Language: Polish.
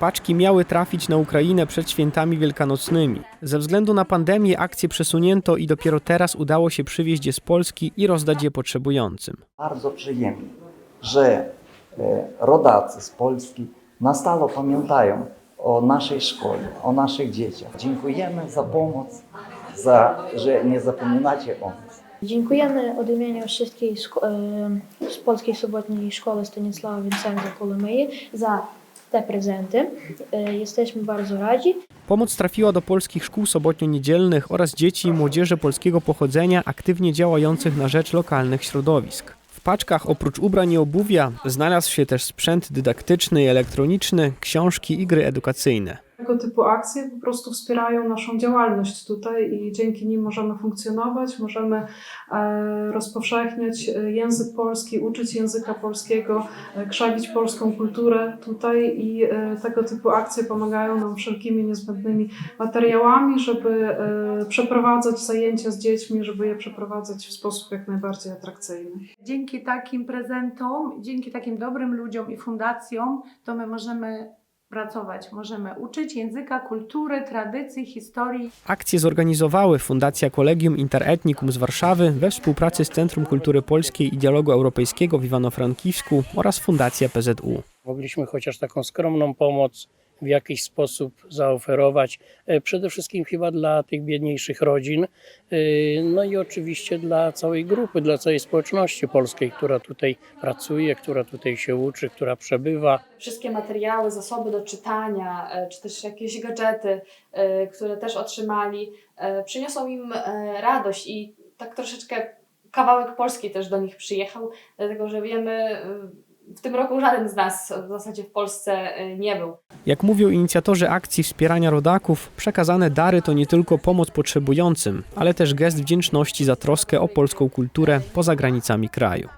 Paczki miały trafić na Ukrainę przed świętami wielkanocnymi. Ze względu na pandemię akcję przesunięto i dopiero teraz udało się przywieźć je z Polski i rozdać je potrzebującym. Bardzo przyjemnie, że e, rodacy z Polski na stale pamiętają o naszej szkole, o naszych dzieciach. Dziękujemy za pomoc, za, że nie zapominacie o nas. Dziękujemy od imienia wszystkich e, z Polskiej Sobotniej Szkoły Stanisława Wincenza Kolomyi za te prezenty. E, Jesteśmy bardzo radzi. Pomoc trafiła do polskich szkół sobotnio-niedzielnych oraz dzieci i młodzieży polskiego pochodzenia aktywnie działających na rzecz lokalnych środowisk. W paczkach oprócz ubrań i obuwia znalazł się też sprzęt dydaktyczny i elektroniczny, książki i gry edukacyjne. Tego typu akcje po prostu wspierają naszą działalność tutaj i dzięki nim możemy funkcjonować, możemy e, rozpowszechniać e, język polski, uczyć języka polskiego, e, krzewić polską kulturę tutaj i tego typu akcje pomagają nam wszelkimi niezbędnymi materiałami, żeby przeprowadzać zajęcia z dziećmi, żeby je przeprowadzać w sposób jak najbardziej atrakcyjny. Dzięki takim prezentom, dzięki takim dobrym ludziom i fundacjom, to my możemy pracować, możemy uczyć języka, kultury, tradycji, historii. Akcję zorganizowały Fundacja Collegium Interetnicum z Warszawy we współpracy z Centrum Kultury Polskiej i Dialogu Europejskiego w Iwano-Frankivsku oraz Fundacja PZU. Mogliśmy chociaż taką skromną pomoc w jakiś sposób zaoferować. E, Przede wszystkim chyba dla tych biedniejszych rodzin, e, no i oczywiście dla całej grupy, dla całej społeczności polskiej, która tutaj pracuje, która tutaj się uczy, która przebywa. wszystkie materiały, zasoby do czytania, e, czy też jakieś gadżety, które też otrzymali, przyniosą im radość i tak troszeczkę kawałek Polski też do nich przyjechał, dlatego że wiemy, w tym roku żaden z nas w zasadzie w Polsce e, nie był. Jak mówią inicjatorzy akcji wspierania rodaków, przekazane dary to nie tylko pomoc potrzebującym, ale też gest wdzięczności za troskę o polską kulturę poza granicami kraju.